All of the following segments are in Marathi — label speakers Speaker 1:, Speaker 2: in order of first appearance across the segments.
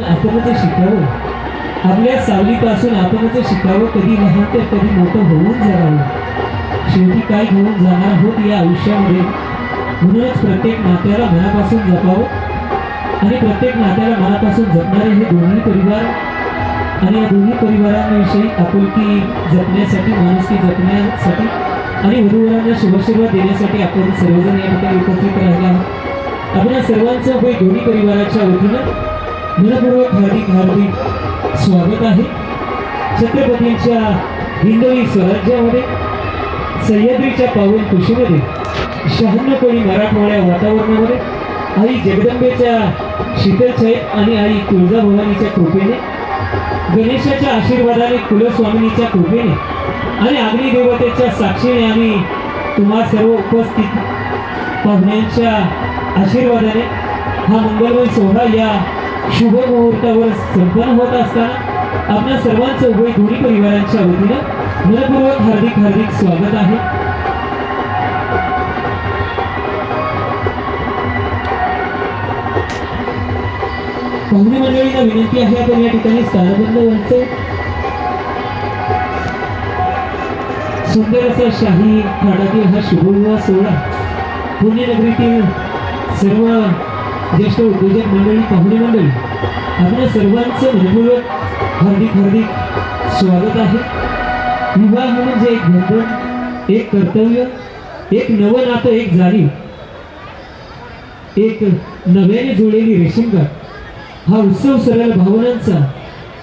Speaker 1: आपण ते शिकावं. आपल्या सावलीपासून आपण ते शिकावं. कधी लहान तर कधी मोठं होऊन जावं. शेवटी काय घेऊन जाणार आहोत या आयुष्यामध्ये? म्हणूनच प्रत्येक नात्याला मनापासून जपावं. आणि प्रत्येक नात्याला मनापासून जपणारे हे दोन्ही परिवार आणि या दोन्ही परिवारांविषयी आपुलकी जपण्यासाठी माणुसकी जपण्यासाठी आणि वधूवरांना शुभशुभ देण्यासाठी आपण सर्वजण या ठिकाणी उपस्थित राहिले आहोत. आपण सर्वांचं होय दोन्ही परिवाराच्या वतीनं मनपूर्वक हार्दिक हार्दिक स्वागत आहे. छत्रपतींच्या हिंदवी स्वराज्यामध्ये सह्याद्रीच्या पावन कुशीमध्ये शहाण्णव कोळी मराठवाड्या वातावरणामध्ये आई जगदंबेच्या शीतलछायेत आणि आई तुळजाभवानीच्या कृपेने गणेशाच्या आशीर्वादाने कुलस्वामिनीच्या कृपेने आणि अग्निदेवतेच्या साक्षीने आम्ही तुम्हा सर्व उपस्थित पाहुण्यांच्या आशीर्वादाने हा मंगलमय सोहळा या शुभ मुहूर्तावर संपन्न होत असताना आपल्या सर्वांचं उभय दोन्ही परिवारांच्या वतीनं मनपूर्वक हार्दिक हार्दिक स्वागत आहे. पाहुणे मंडळीला विनंती आहे आपण या ठिकाणी स्थानबंद व्हायचं सुंदर असा शाही थाटातील हा शुभविवाह सोहळा पुण्यनगरीतील सर्व ज्येष्ठ उद्योजक मंडळी पाहुणे मंडळी आपल्या सर्वांचं मनपूर्वक हार्दिक हार्दिक स्वागत आहे. विवाह म्हणजे एक बंधन एक कर्तव्य एक नवं नातं एक जाणीव एक नव्याने जुळलेली रेशीमगाठ हा उत्सव सरळ भावनांचा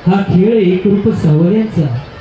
Speaker 1: हा खेळ एकरूप सावऱ्यांचा.